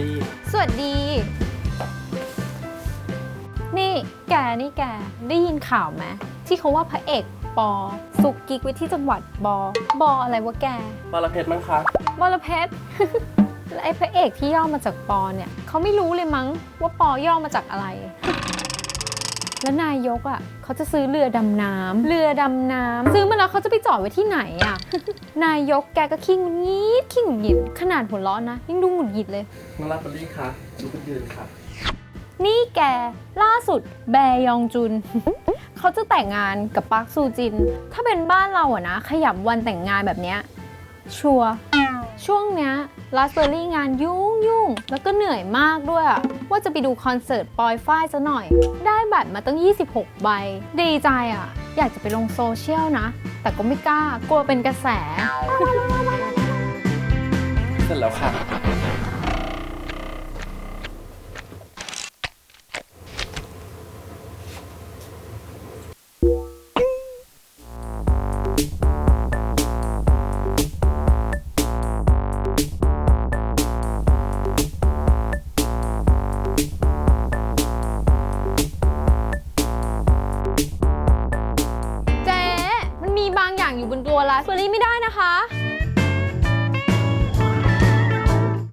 รี่ สวัสดี นี่แกนี่แกได้ยินข่าวไหมที่เขาว่าพระเอกปอสุกกิกไว้ที่จังหวัดบอบออะไรวะแกบอลเพชรมั้งคะบอระเพ็ด และไอ้พระเอกที่ย่อมาจากปอเนี่ยเขาไม่รู้เลยมั้งว่าปอย่อมาจากอะไร แล้วนายกอะเขาจะซื้อเรือดำน้ำเรือดำน้ำซื้อมาแล้วเขาจะไปจอดไว้ที่ไหนอะ นายกแกก็ขี้หงุดหงิดขี้หงุดหงิดขนาดหัวเร้อนนะยังดูหงุดหงิดเลยน้องรับบอลลี่คะลุกขึ้นยืนค่ะ นี่แกล่าสุดแบยองจุน เขาจะแต่งงานกับปาร์คซูจิน ถ้าเป็นบ้านเราอะนะ ขยับวันแต่งงานแบบเนี้ยชัวร์ช่วงเนี้ยลาสเบอรี่งานยุ่งยุ่งแล้วก็เหนื่อยมากด้วยอะ ว่าจะไปดูคอนเสิร์ตปอยฝ้ายซะหน่อย ได้บัตรมาตั้ง 26 ใบ ดีใจอะอยากจะไปลงโซเชียลนะ แต่ก็ไม่กล้ากลัวเป็นกระแส เสร็จแล้วค่ะ อยู่บนตัวลาสเบอรี่ไม่ได้นะคะ